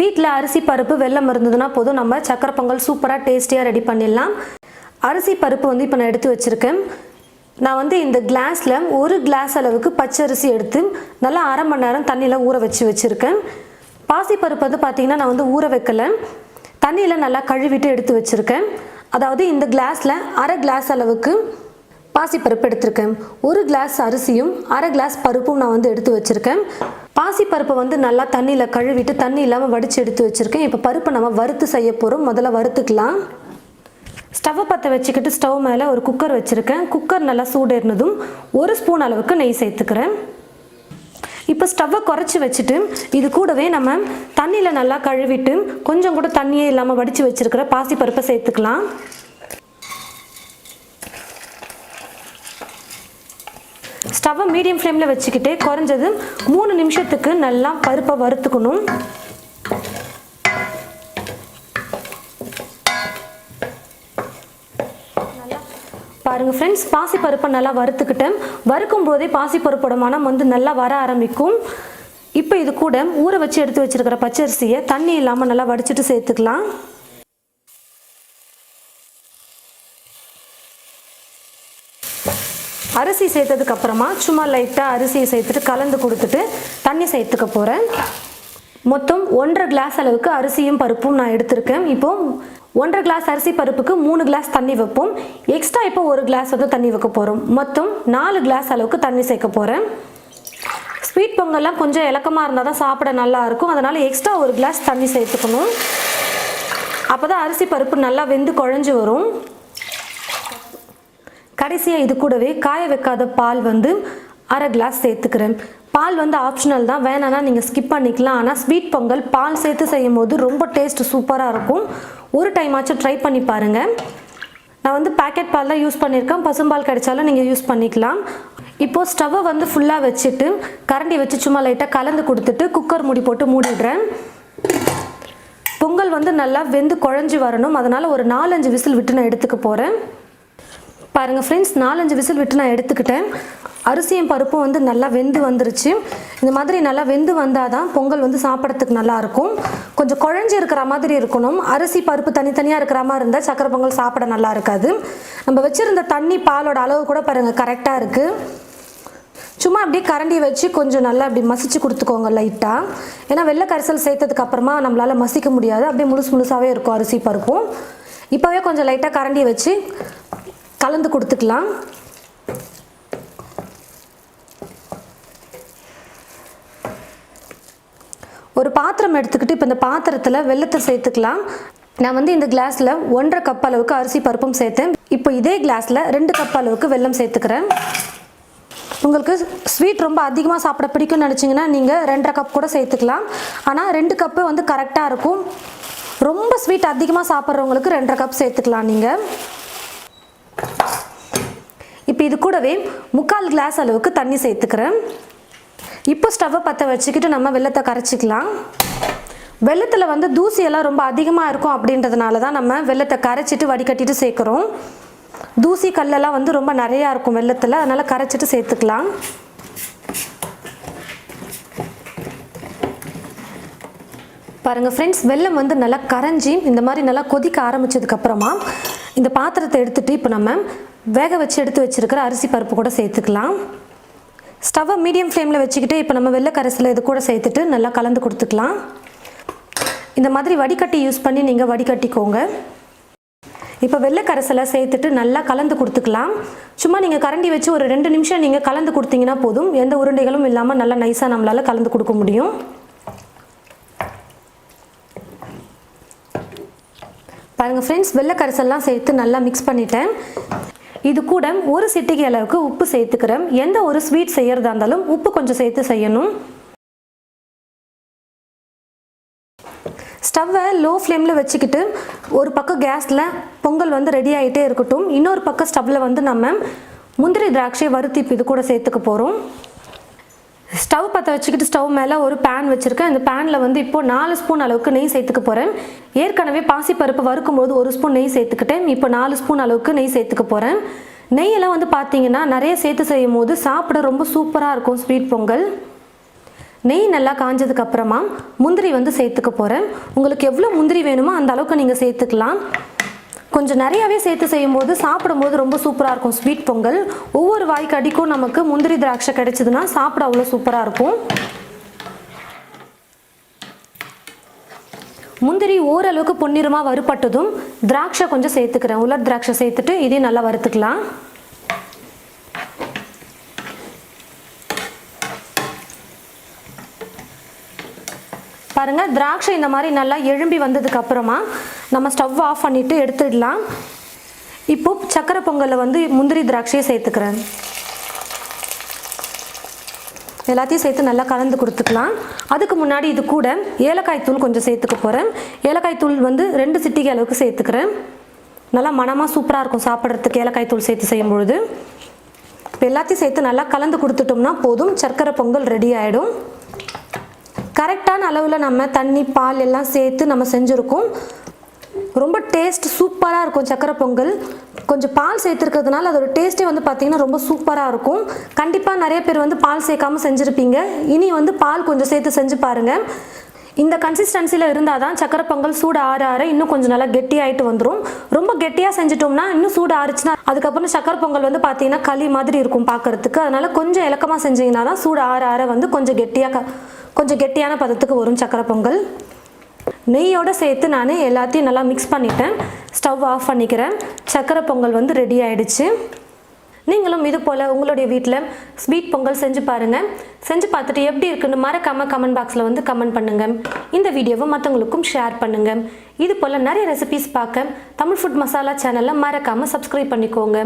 வீட்டில் அரிசி பருப்பு வெள்ளம் இருந்ததுன்னா போதும். நம்ம சக்கரை பொங்கல் சூப்பராக டேஸ்டியாக ரெடி பண்ணிடலாம். அரிசி பருப்பு வந்து இப்போ நான் எடுத்து வச்சுருக்கேன். நான் வந்து இந்த கிளாஸில் ஒரு கிளாஸ் அளவுக்கு பச்சரிசி எடுத்து நல்லா அரை மணி நேரம் தண்ணியில் ஊற வச்சு வச்சுருக்கேன். பாசிப்பருப்பு வந்து பார்த்திங்கன்னா நான் வந்து ஊற வைக்கலை. தண்ணியில் நல்லா கழுவிட்டு எடுத்து வச்சுருக்கேன். அதாவது இந்த கிளாஸில் அரை கிளாஸ் அளவுக்கு பாசிப்பருப்பு எடுத்திருக்கேன். ஒரு கிளாஸ் அரிசியும் அரை கிளாஸ் பருப்பும் நான் வந்து எடுத்து வச்சுருக்கேன். பாசிப்பருப்பை வந்து நல்லா தண்ணியில் கழுவிட்டு தண்ணி இல்லாமல் வடித்து எடுத்து வச்சுருக்கேன். இப்போ பருப்பை நம்ம வறுத்து செய்ய போகிறோம் முதல்ல வறுத்துக்கலாம். ஸ்டவ்வை பற்ற வச்சுக்கிட்டு ஸ்டவ் மேலே ஒரு குக்கர் வச்சுருக்கேன். குக்கர் நல்லா சூடேறினதும் ஒரு ஸ்பூன் அளவுக்கு நெய் சேர்த்துக்கிறேன். இப்போ ஸ்டவ்வை குறைச்சி வச்சுட்டு இது கூடவே நம்ம தண்ணியில் நல்லா கழுவிட்டு கொஞ்சம் கூட தண்ணியே இல்லாமல் வடித்து வச்சுருக்கிற பாசிப்பருப்பை சேர்த்துக்கலாம். ஸ்டவ்வை மீடியம் ஃப்ளேமில் வச்சுக்கிட்டே குறைஞ்சது மூணு நிமிஷத்துக்கு நல்லா பருப்பை வறுத்துக்கணும். பாருங்க ஃப்ரெண்ட்ஸ் பாசிப்பருப்பை நல்லா வறுத்துக்கிட்டேன். வறுக்கும் போதே பாசிப்பருப்போட மனம் வந்து நல்லா வர ஆரம்பிக்கும். இப்போ இது கூட ஊற வச்சு எடுத்து வச்சிருக்கிற பச்சரிசியை தண்ணி இல்லாமல் நல்லா வடிச்சிட்டு சேர்த்துக்கலாம். அரிசி சேர்த்ததுக்கு அப்புறமா சும்மா லைட்டாக அரிசியை சேர்த்துட்டு கலந்து கொடுத்துட்டு தண்ணி சேர்த்துக்க போகிறேன் மொத்தம் ஒன்றரை கிளாஸ் அளவுக்கு அரிசியும் பருப்பும் நான் எடுத்திருக்கேன். இப்போ ஒன்றரை கிளாஸ் அரிசி பருப்புக்கு மூணு கிளாஸ் தண்ணி வைப்போம். எக்ஸ்ட்ரா இப்போ ஒரு கிளாஸ் வந்து தண்ணி வைக்க போகிறோம் மொத்தம் நாலு கிளாஸ் அளவுக்கு தண்ணி சேர்க்க போகிறேன் ஸ்வீட் பொங்கல்லாம் கொஞ்சம் இலக்கமாக இருந்தால் தான் சாப்பிட நல்லாயிருக்கும் அதனால் எக்ஸ்ட்ரா ஒரு கிளாஸ் தண்ணி சேர்த்துக்கணும். அப்போ தான் அரிசி பருப்பு நல்லா வெந்து குழஞ்சி வரும். கடைசியாக இது கூடவே காய வைக்காத பால் வந்து அரை கிளாஸ் சேர்த்துக்கிறேன். பால் வந்து ஆப்ஷனல் தான். வேணாம்னா நீங்கள் ஸ்கிப் பண்ணிக்கலாம். ஆனால் ஸ்வீட் பொங்கல் பால் சேர்த்து செய்யும் போது ரொம்ப டேஸ்ட் சூப்பராக இருக்கும். ஒரு டைம் ஆச்சும் ட்ரை பண்ணி பாருங்கள் நான் வந்து பேக்கெட் பால் தான் யூஸ் பண்ணியிருக்கேன். பசும்பால் கிடைச்சாலும் நீங்கள் யூஸ் பண்ணிக்கலாம். இப்போது ஸ்டவ்வை வந்து ஃபுல்லாக வச்சுட்டு கரண்டி வச்சு சும்மா லைட்டாக கலந்து கொடுத்துட்டு குக்கர் மூடி போட்டு மூடிடுறேன். பொங்கல் வந்து நல்லா வெந்து குழஞ்சி வரணும். அதனால் ஒரு நாலஞ்சு விசில் விட்டு நான் எடுத்துக்க போகிறேன் பாருங்கள் ஃப்ரெண்ட்ஸ் நாலஞ்சு விசில் விட்டு நான் எடுத்துக்கிட்டேன். அரிசியும் பருப்பும் வந்து நல்லா வெந்து வந்துருச்சு. இந்த மாதிரி நல்லா வெந்து வந்தால் தான் பொங்கல் வந்து சாப்பிட்றதுக்கு நல்லாயிருக்கும் கொஞ்சம் குழஞ்சி இருக்கிற மாதிரி இருக்கணும். அரிசி பருப்பு தனித்தனியாக இருக்கிற மாதிரி இருந்தால் சக்கரை பொங்கல் சாப்பிட நல்லா இருக்காது. நம்ம வச்சுருந்த தண்ணி பாலோட அளவு கூட பாருங்கள் கரெக்டாக இருக்குது சும்மா அப்படியே கரண்டி வச்சு கொஞ்சம் நல்லா அப்படி மசிச்சு கொடுத்துக்கோங்க லைட்டாக ஏன்னா வெள்ளை கரிசல் சேர்த்ததுக்கு அப்புறமா நம்மளால் மசிக்க முடியாது. அப்படியே முழுசு முழுசாகவே இருக்கும் அரிசி பருப்பும். இப்போவே கொஞ்சம் லைட்டாக கரண்டி வச்சு கலந்து கொடுத்துக்கலாம். ஒரு பாத்திரம் எடுத்துக்கிட்டு இப்போ இந்த பாத்திரத்தில் வெள்ளத்தை சேர்த்துக்கலாம். நான் வந்து இந்த கிளாஸில் ஒன்றரை கப் அளவுக்கு அரிசி பருப்பும் சேர்த்தேன். இப்போ இதே கிளாஸில் ரெண்டு கப் அளவுக்கு வெல்லம் சேர்த்துக்கிறேன். உங்களுக்கு ஸ்வீட் ரொம்ப அதிகமாக சாப்பிட பிடிக்கும்னு நினச்சிங்கன்னா நீங்கள் ரெண்டரை கப் கூட சேர்த்துக்கலாம். ஆனால் ரெண்டு கப்பு வந்து கரெக்டாக இருக்கும். ரொம்ப ஸ்வீட் அதிகமாக சாப்பிட்றவங்களுக்கு ரெண்டரை கப் சேர்த்துக்கலாம் நீங்கள் இப்போ இது கூடவே முக்கால் கிளாஸ் அளவுக்கு தண்ணி சேர்த்துக்கிறேன். இப்போ ஸ்டவ்வை பற்ற வச்சுக்கிட்டு நம்ம வெள்ளத்தை கரைச்சிக்கலாம். வெள்ளத்தில் வந்து தூசியெல்லாம் ரொம்ப அதிகமாக இருக்கும் அப்படின்றதுனால தான் நம்ம வெள்ளத்தை கரைச்சிட்டு வடிகட்டிட்டு சேர்க்குறோம். தூசி கல்லெல்லாம் வந்து ரொம்ப நிறையா இருக்கும் வெள்ளத்தில் அதனால் கரைச்சிட்டு சேர்த்துக்கலாம். பாருங்கள் ஃப்ரெண்ட்ஸ் வெள்ளம் வந்து நல்லா கரைஞ்சி இந்த மாதிரி நல்லா கொதிக்க ஆரம்பிச்சதுக்கப்புறமா இந்த பாத்திரத்தை எடுத்துகிட்டு இப்போ நம்ம வேக வச்சு எடுத்து வச்சுருக்கிற அரிசி பருப்பு கூட சேர்த்துக்கலாம். ஸ்டவ்வை மீடியம் ஃப்ளேமில் வச்சுக்கிட்டு இப்போ நம்ம வெள்ளைக்கரசில் இது கூட சேர்த்துட்டு நல்லா கலந்து கொடுத்துக்கலாம். இந்த மாதிரி வடிகட்டி யூஸ் பண்ணி நீங்கள் வடிகட்டிக்கோங்க. இப்போ வெள்ளைக்கரசலை சேர்த்துட்டு நல்லா கலந்து கொடுத்துக்கலாம். சும்மா நீங்கள் கரண்டி வச்சு ஒரு ரெண்டு நிமிஷம் நீங்கள் கலந்து கொடுத்தீங்கன்னா போதும். எந்த உருண்டைகளும் இல்லாமல் நல்லா நைஸாக நம்மளால் கலந்து கொடுக்க முடியும். பாருங்கள் ஃப்ரெண்ட்ஸ் வெள்ளை கரைசல்லாம் சேர்த்து நல்லா மிக்ஸ் பண்ணிட்டேன். இது கூட ஒரு சிட்டிகை அளவுக்கு உப்பு சேர்த்துக்கிறேன். எந்த ஒரு ஸ்வீட் செய்கிறதா இருந்தாலும் உப்பு கொஞ்சம் சேர்த்து செய்யணும். ஸ்டவ்வை லோ ஃப்ளேமில் வச்சுக்கிட்டு ஒரு பக்கம் கேஸில் பொங்கல் வந்து ரெடி ஆகிட்டே இருக்கட்டும். இன்னொரு பக்கம் ஸ்டவ்வில் வந்து நம்ம முந்திரி திராட்சை வறுத்தி இது கூட சேர்த்துக்க போகிறோம் ஸ்டவ் பற்ற வச்சுக்கிட்டு ஸ்டவ் மேலே ஒரு பேன் வச்சுருக்கேன். இந்த பேனில் வந்து இப்போது நாலு ஸ்பூன் அளவுக்கு நெய் சேர்த்துக்க போகிறேன் ஏற்கனவே பாசிப்பருப்பு வறுக்கும்போது ஒரு ஸ்பூன் நெய் சேர்த்துக்கிட்டேன். இப்போ நாலு ஸ்பூன் அளவுக்கு நெய் சேர்த்துக்க போகிறேன் நெய்யெல்லாம் வந்து பார்த்தீங்கன்னா நிறைய சேர்த்து செய்யும் போது சாப்பிட ரொம்ப சூப்பராக இருக்கும் ஸ்வீட் பொங்கல். நெய் நல்லா காஞ்சதுக்கு அப்புறமா முந்திரி வந்து சேர்த்துக்க போகிறேன் உங்களுக்கு எவ்வளோ முந்திரி வேணுமோ அந்த அளவுக்கு நீங்கள் சேர்த்துக்கலாம். கொஞ்சம் நிறையாவே சேர்த்து செய்யும்போது சாப்பிடும்போது ரொம்ப சூப்பராக இருக்கும். ஸ்வீட் பொங்கல். ஒவ்வொரு வாய்க்கு அடிக்கும் நமக்கு முந்திரி திராட்சை கிடைச்சதுன்னா சாப்பிட அவ்வளோ சூப்பராக இருக்கும். முந்திரி ஓரளவுக்கு பொன்னிறமாக வறுபட்டதும் திராட்சை கொஞ்சம் சேர்த்துக்கிறேன். உலர் திராட்சை சேர்த்துட்டு இதையும் நல்லா வறுத்துக்கலாம். பாருங்கள் திராட்சை இந்த மாதிரி நல்லா எழும்பி வந்ததுக்கு அப்புறமா நம்ம ஸ்டவ் ஆஃப் பண்ணிவிட்டு எடுத்துடலாம். இப்போ சக்கரை பொங்கலில் வந்து முந்திரி திராட்சையை சேர்த்துக்கிறேன். எல்லாத்தையும் சேர்த்து நல்லா கலந்து கொடுத்துக்கலாம். அதுக்கு முன்னாடி இது கூட ஏலக்காய் தூள் கொஞ்சம் சேர்த்துக்க போகிறேன் ஏலக்காய் தூள் வந்து ரெண்டு சிட்டிகை அளவுக்கு சேர்த்துக்கிறேன். நல்லா மனமாக சூப்பராக இருக்கும் சாப்பிட்றதுக்கு ஏலக்காய் தூள் சேர்த்து செய்யும் பொழுது. இப்போ எல்லாத்தையும் சேர்த்து நல்லா கலந்து கொடுத்துட்டோம்னா போதும். சர்க்கரை பொங்கல் ரெடி ஆகிடும் கரெக்டான அளவில் நம்ம தண்ணி பால் எல்லாம் சேர்த்து நம்ம செஞ்சுருக்கோம். ரொம்ப டேஸ்ட் சூப்பராக இருக்கும் சக்கரை பொங்கல். கொஞ்சம் பால் சேர்த்துருக்கிறதுனால அதோட டேஸ்ட்டே வந்து பார்த்திங்கன்னா ரொம்ப சூப்பராக இருக்கும். கண்டிப்பாக நிறைய பேர் வந்து பால் சேர்க்காமல் செஞ்சுருப்பீங்க. இனி வந்து பால் கொஞ்சம் சேர்த்து செஞ்சு பாருங்கள் இந்த கன்சிஸ்டன்சியில் இருந்தால் தான் சக்கரை பொங்கல் சூடு ஆற ஆற இன்னும் கொஞ்சம் நல்லா கெட்டியாயிட்டு வந்துடும் ரொம்ப கெட்டியாக செஞ்சிட்டோம்னா இன்னும் சூடு ஆறுச்சுன்னா அதுக்கப்புறம் சக்கரை பொங்கல் வந்து பார்த்தீங்கன்னா களி மாதிரி இருக்கும் பார்க்குறதுக்கு அதனால் கொஞ்சம் இலக்கமாக செஞ்சீங்கன்னா தான் சூடு ஆற ஆற வந்து கொஞ்சம் கெட்டியாக கொஞ்சம் கெட்டியான பதத்துக்கு வரும் சக்கரை பொங்கல். நெய்யோடு சேர்த்து நான் எல்லாத்தையும் நல்லா மிக்ஸ் பண்ணிட்டேன். ஸ்டவ் ஆஃப் பண்ணிக்கிறேன். சக்கரை பொங்கல் வந்து ரெடி ஆகிடுச்சு நீங்களும் இது போல் உங்களுடைய வீட்டில் ஸ்வீட் பொங்கல் செஞ்சு பாருங்கள் செஞ்சு பார்த்துட்டு எப்படி இருக்குன்னு மறக்காமல் கமெண்ட் பாக்ஸில் வந்து கமெண்ட் பண்ணுங்கள் இந்த வீடியோவை மற்றவங்களுக்கும் ஷேர் பண்ணுங்கள் இது போல் நிறைய ரெசிபீஸ் பார்க்க தமிழ் ஃபுட் மசாலா சேனலில் மறக்காமல் சப்ஸ்கிரைப் பண்ணிக்கோங்க.